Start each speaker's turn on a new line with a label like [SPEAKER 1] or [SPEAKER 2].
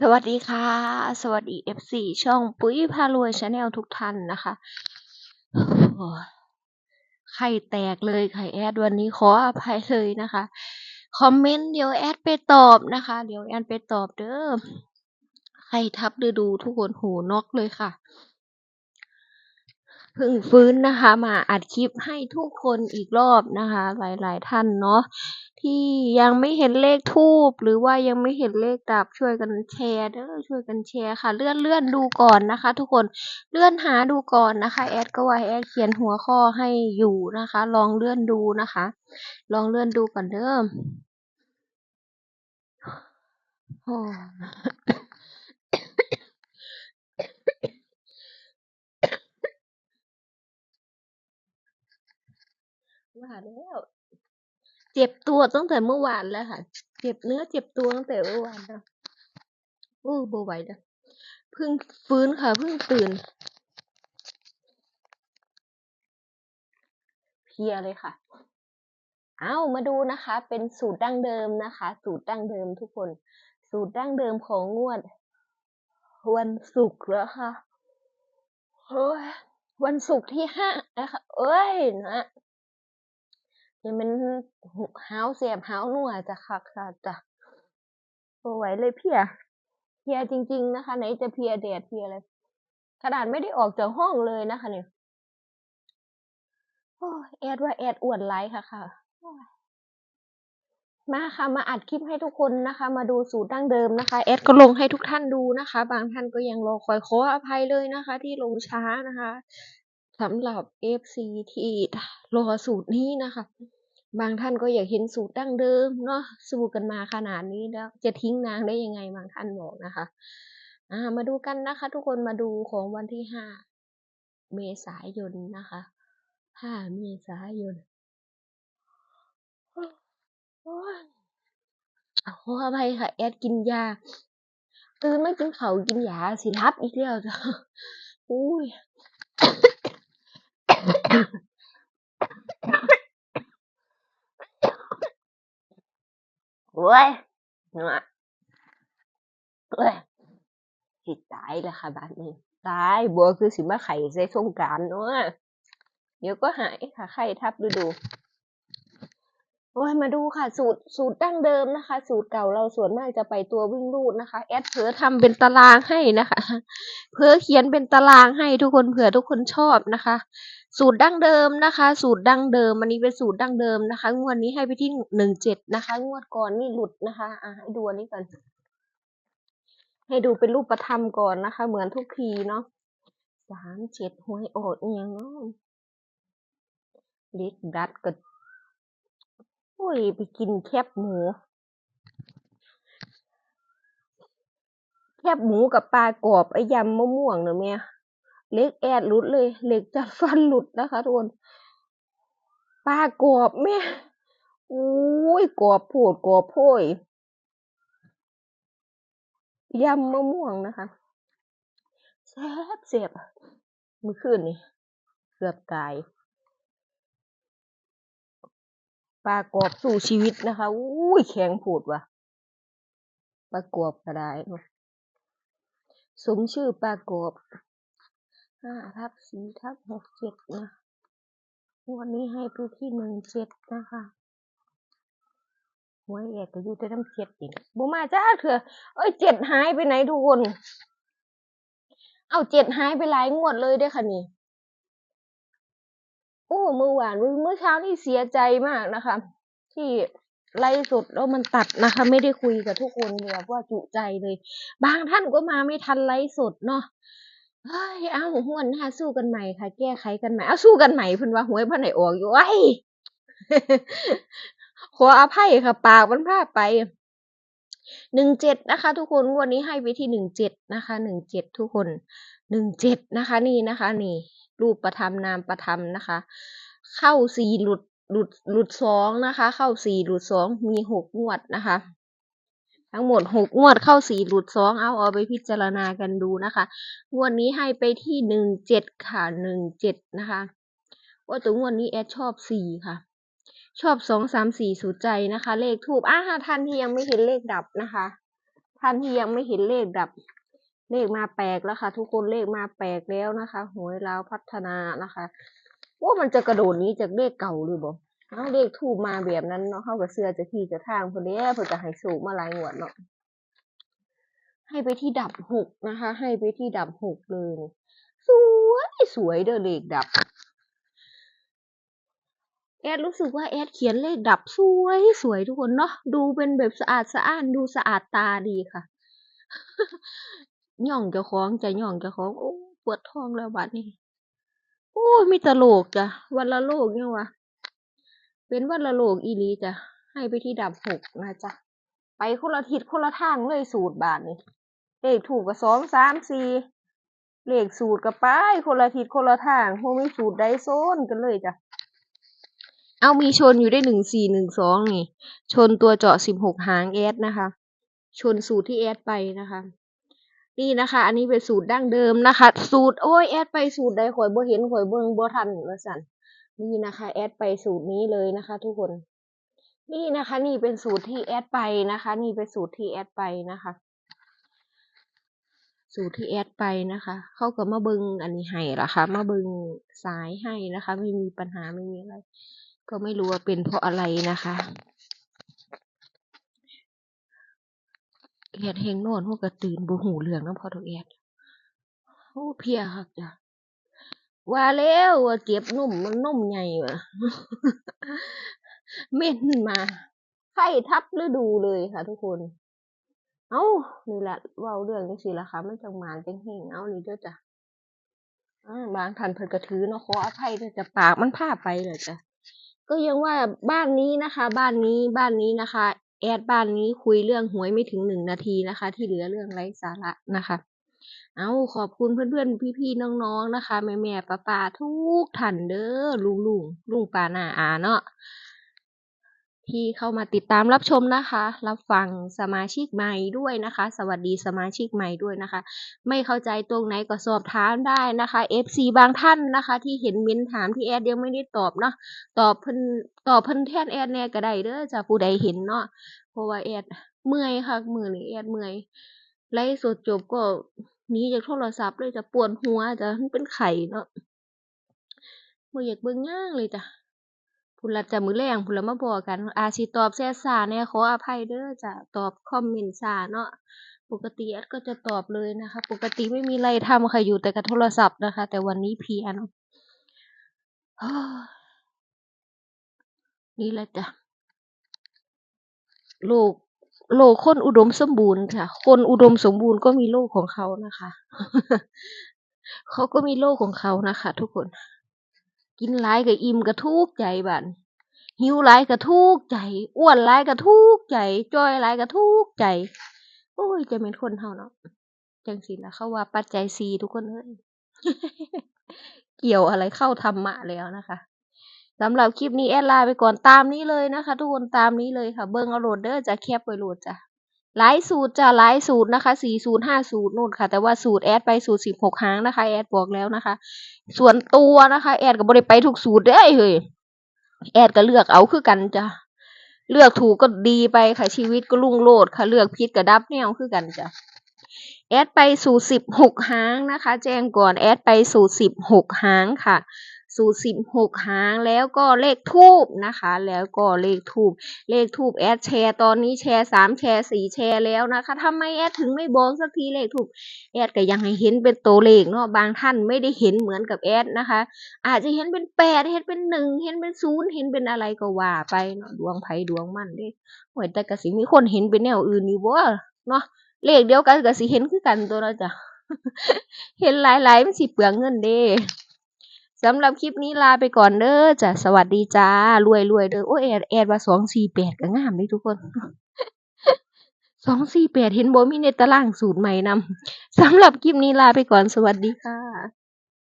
[SPEAKER 1] สวัสดีค่ะ สวัสดี FC ช่องปุ้ยพารวยชาแนลทุกท่านนะคะไข่แตกเลยไข่แอดวันนี้ขออภัยเลยนะคะ คอมเมนต์เดี๋ยวแอดไปตอบนะคะ เดี๋ยวแอดไปตอบเด้อไข่ทับฤดูทุกคนหูนอกเลยค่ะเพิ่งฟื้นนะคะ มาอัดคลิปให้ทุกคนอีกรอบนะคะ หลายๆท่านเนาะ ที่ยังไม่เห็นเลขทูบหรือว่ายังไม่เห็นเลขดับช่วยกันแชร์เด้อช่วยกันแชร์ค่ะ เลื่อนเลื่อนดูก่อนนะคะ ทุกคนเลื่อนหาดูก่อนนะคะ แอดก็ว่าแอดเขียนหัวข้อให้อยู่นะคะ ลองเลื่อนดูนะคะ ลองเลื่อนดูก่อนเด้อโอ้ว่าแล้ว เจ็บตัวตั้งแต่เมื่อวานแล้วค่ะ เจ็บเนื้อเจ็บตัวตั้งแต่เมื่อวานแล้วโอ้บไหวนะเพิ่งฟื้นค่ะเพิ่งตื่น เพียเลยค่ะ เอามาดูนะคะ เป็นสูตรดั้งเดิมนะคะ สูตรดั้งเดิมทุกคน สูตรดั้งเดิมของงวด วันศุกร์แล้วค่ะโอ้ยวันศุกร์ที่ห้านะคะเอ้ยนะ ยังเป็นเฮาเสียบเฮาหนัวจะคักค่ะจ้ะโอ้ไหวเลยเพียเพียจริง ๆ นะคะไหนจะเพียแดดเพียอะไรขนาดไม่ได้ออกจากห้องเลยนะคะเนี่ยโอ้แอดว่าแอดอวนไลค์ค่ะค่ะมาค่ะมาอัดคลิปให้ทุกคนนะคะ มาดูสูตรดั้งเดิมนะคะ แอดก็ลงให้ทุกท่านดูนะคะ บางท่านก็ยังรอคอยขออภัยเลยนะคะ ที่ลงช้านะคะ สำหรับ FC ที่รอสูตรนี้นะคะ บางท่านก็อยากเห็นสูตรดั้งเดิมเนาะสู้กันมาขนาดนี้แล้วจะทิ้งนางได้ยังไงบางท่านบอกนะคะอ่ามาดูกันนะคะ ทุกคนมาดูของวันที่ห้าเมษายนนะคะห้าเมษายนโอ้ยขออภัยค่ะ แอดกินยาตื่นไม่กินเขากินยาสิรับอีกแล้วจ้ะอุ้ย โอ้ยเนาะโอ้ยสิตายแล้วค่ะบัดนี้ตายบัวคือสิมาไข่ใส่สงการเนาะเดี๋ยวก็หายค่ะไข่ทับฤดูโอ้ยมาดูค่ะ สูตรสูตรดั้งเดิมนะคะ สูตรเก่าเราส่วนมากจะไปตัววิ่งรูดนะคะ แอดเผลอทำเป็นตารางให้นะคะ เพื่อเขียนเป็นตารางให้ทุกคนเผื่อทุกคนชอบนะคะ สูตรดั้งเดิมนะคะ สูตรดั้งเดิมอันนี้เป็นสูตรดั้งเดิมนะคะ งวดนี้ให้ไปที่หนึ่งเจ็ดนะคะ งวดก่อนนี่หลุดนะคะ อะให้ดูอันนี้ก่อน ให้ดูเป็นรูปธรรมก่อนนะคะ เหมือนทุกทีเนาะสามเจ็ดหวยออกอหย่างเนาะเล็กดัดก็โอ้ยไปกินแคบหมู แคบหมูกับปลากรอบไอ้ยำมะม่วงเนอะแม่ เล็กแอดหลุดเลยเหล็กจัดฟันหลุดนะคะทุกคนปลากรอบแม่อุ้ยกรอบโผดกรอบโพยยำมะม่วงนะคะแซ่บเสียบมื่อคืนนี่เกือบตายปลากรอบสู่ชีวิตนะคะอุ้ยแข็งโผดว่ะปลากรอบก็ได้สมชื่อปลากรอบ ห้าทับสี่ทับหกเจ็ดนะวันนี้ให้ไปที่หนึ่งเจ็ดนะคะหวยแอกก็อยู่แต่น้ำเจ็ดอีกบ่มาจ้าเถอะเอ้ยเจ็ดหายไปไหนทุกคน เอาเจ็ดหายไปหลายงวดเลยเด้อค่ะนี่โอ้เมื่อวานเมื่อเช้านี่เสียใจมากนะคะ ที่ไลฟ์สดแล้วมันตัดนะคะ ไม่ได้คุยกับทุกคนแบบว่าจุใจเลย บางท่านก็มาไม่ทันไลฟ์สดเนาะ เฮ้ยเอาหวนหน้าสู้กันใหม่ค่ะ แก้ไขกันใหม่เอาสู้กันใหม่เพิ่นว่าหวยพันไหนออกอยู่ไอ้ขออภัยค่ะ ปากมันพลาดไปหนึ่งเจ็ดนะคะ ทุกคนวันนี้ให้ไปที่หนึ่งเจ็ดนะคะหนึ่งเจ็ดทุกคนหนึ่งเจ็ดนะคะ นี่นะคะ นี่ รูปประทับนามประทับนะคะ เข้าสี่หลุดหลุดหลุดสองนะคะ เข้าสี่หลุดสองมีหกงวดนะคะ ทั้งหมดหกงวดเข้าสี่หลุดสองเอาเอาไปพิจารณากันดูนะคะ งวดนี้ให้ไปที่หนึ่งเจ็ดค่ะหนึ่งเจ็ดนะคะ ว่าแต่งวดนี้แอดชอบสี่ค่ะ ชอบสองสามสี่สูใจนะคะ เลขทูบอ่าท่านที่ยังไม่เห็นเลขดับนะคะ ท่านที่ยังไม่เห็นเลขดับ เลขมาแปลกแล้วค่ะ ทุกคนเลขมาแปลกแล้วนะคะหวยลาวพัฒนานะคะ ว่ามันจะกระโดดนี้จากเลขเก่าหรือบ่ เอาเลขถูกมาแบบนั้นเนาะเข้ากับเสื้อจะที่จะทางคนนี้เพื่อจะให้สูงมาลายงวดเนาะให้ไปที่ดับหกนะคะ ให้ไปที่ดับหกเลยสวยสวยเด้อเลขดับ แอดรู้สึกว่าแอดเขียนเลขดับสวยสวยทุกคนเนาะดูเป็นแบบสะอาดสะอ้านดูสะอาดตาดีค่ะย่องเจ้าของจะย่องเจ้าของโอ้ปวดท้องแล้วบัดนี้โอ้ยมีแตโลกจ้ะวันละโลกเนี่ยวะ เป็นวันละโลกอีลีจ้ะ ให้ไปที่ดับหกนะจ๊ะ ไปคนละทิศคนละทางเลยสูตรบาทนี่เลขถูกกับสองสามสี่เลขสูตรกับไปคนละทิศคนละทางพวกมีสูตรไดโซนกันเลยจ้ะ เอามีชนอยู่ได้หนึ่งสี่หนึ่งสองนี่ ชนตัวเจาะสิบหกหางแอดนะคะ ชนสูตรที่แอดไปนะคะ นี่นะคะ อันนี้เป็นสูตรดั้งเดิมนะคะ สูตรโอ้ยแอดไปสูตรใดข่อยบ่เห็นข่อยเบิ่งบ่ทันว่าสั่น นี่นะคะแอดไปสูตรนี้เลยนะคะ ทุกคน นี่นะคะนี่เป็นสูตรที่แอดไปนะคะ นี่เป็นสูตรที่แอดไปนะคะ สูตรที่แอดไปนะคะ เขาก็มาเบิงอันนี้ให้ละค่ะมาเบิงสายให้นะคะ ไม่มีปัญหาไม่มีอะไร ก็ไม่รู้ว่าเป็นเพราะอะไรนะคะแอดเฮงโนอนพวกกระตื่นบ่หูเรื่องน้ำพอตัวแอดโอ้เพียครับจ้ะ ว่าแล้วว่าเจ็บนุ่มมันนุ่มใหญ่วะเม่นมาไข้ทับฤดูเลยค่ะทุกคน เอ้านี่แหละเว่าเรื่องจังซี่ล่ะค่ะมันจังมานจังเฮงเอานี่เด้อจ้ะบางท่านเพิ่นก็ถือเนาะขออภัยด้วยจ้ะปากมันพาไปเลยจ้ะก็ยังว่าบ้านนี้นะคะ บ้านนี้บ้านนี้นะคะ แอดบ้านนี้คุยเรื่องหวยไม่ถึงหนึ่งนาทีนะคะ ที่เหลือเรื่องไร้สาระนะคะ เอาขอบคุณเพื่อนๆ พี่ๆ น้องๆ นะคะ แม่ๆป้าๆ ทุกท่านเด้อลุงลุงลุงป้าหน้าอาเนาะที่เข้ามาติดตามรับชมนะคะ รับฟังสมาชิกใหม่ด้วยนะคะ สวัสดีสมาชิกใหม่ด้วยนะคะ ไม่เข้าใจตรงไหนก็สอบถามได้นะคะ FC บางท่านนะคะ ที่เห็นเม้นถามที่แอดยังไม่ได้ตอบเนาะตอบเพิ่นตอบเพิ่นแทนแอดแน่ก็ได้เด้อจะผู้ใดเห็นเนาะเพราะว่าแอดเมื่อยค่ะมือนี้แอดเมื่อยไลฟ์สดจบก็ หนีจากโทรศัพท์เลยจะปวดหัวจะมันเป็นไข้เนาะบ่อยากเบิ่งหยังเลยจ้ะพุ่นละจ้ะมือแลงพุ่นละมาพ้อกกัน อาจสิตอบแชทช้าแหน่ยขออภัยเด้อจ้ะตอบคอมเมนต์ช้าเนาะปกติแอดก็จะตอบเลยนะคะ ปกติไม่มีอะไรทำค่ะอยู่แต่กับโทรศัพท์นะคะ แต่วันนี้เพียเนาะนี่แหละจ้ะโลก โลกคนอุดมสมบูรณ์ค่ะ คนอุดมสมบูรณ์ก็มีโลกของเขานะคะ เขาก็มีโลกของเขานะคะ ทุกคน กินหลายก็อิ่มก็ทุกใจบัดหิวหลายก็ทุกใจ อ้วนหลายก็ทุกใจจอยหลายก็ทุกใจ โอ้ยจะเป็นคนเฮาเนาะจังสิล่ะเขาว่าปัจจัยสีทุกคนเอ้ยเกี่ยวอะไรเข้าธรรมะแล้วนะคะ สำหรับคลิปนี้แอดลาไปก่อนตามนี้เลยนะคะ ทุกคนตามนี้เลยค่ะ เบิ่งเอาโหลดเด้อจะแคปไว้โหลดจ้ะหลายสูตรจะหลายสูตรนะคะสี่สูตรห้าสูตรนู่นค่ะ แต่ว่าสูตรแอดไปสูตรสิบหกครั้งนะคะแอดบอกแล้วนะคะ ส่วนตัวนะคะแอดก็บ่ได้ไปทุกสูตรเด้เฮ้ยแอดก็เลือกเอาคือกันจ้ะเลือกถูกก็ดีไปค่ะชีวิตก็รุ่งโรจน์ค่ะเลือกผิดก็ดับแนวคือกันจ้ะแอดไปสู่สิบหกหางนะคะ แจ้งก่อนแอดไปสู่สิบหกหางค่ะ สู่สิบหกหางแล้วก็เลขทูบนะคะ แล้วก็เลขทูบเลขทูบแอดแชร์ตอนนี้แชร์สามแชร์สี่แชร์แล้วนะคะทำไมแอดถึงไม่บอกสักทีเลขทูบแอดก็ยังให้เห็นเป็นตัวเลขเนาะบางท่านไม่ได้เห็นเหมือนกับแอดนะคะ อาจจะเห็นเป็นแปดเห็นเป็นหนึ่งเห็นเป็นศูนย์เห็นเป็นอะไรก็ว่าไปเนาะดวงไผดวงมันเด้โอ้ยแต่ก็สิมีคนเห็นเป็นแนวอื่นอยู่บ่เนาะเลขเดียวกันก็สิเห็นคือกันตัวเนาะจ้ะเห็นหลายๆมันสิเปลืองเงินเด้ สำหรับคลิปนี้ลาไปก่อนเด้อจ้ะสวัสดีจ้ารวยรวยเด้อโอ้แอดแอดว่าสองสี่แปดก็งามเลยทุกคนสองสี่แปดเห็นโบมีในตารางสูตรใหม่นำสำหรับคลิปนี้ลาไปก่อนสวัสดีค่ะ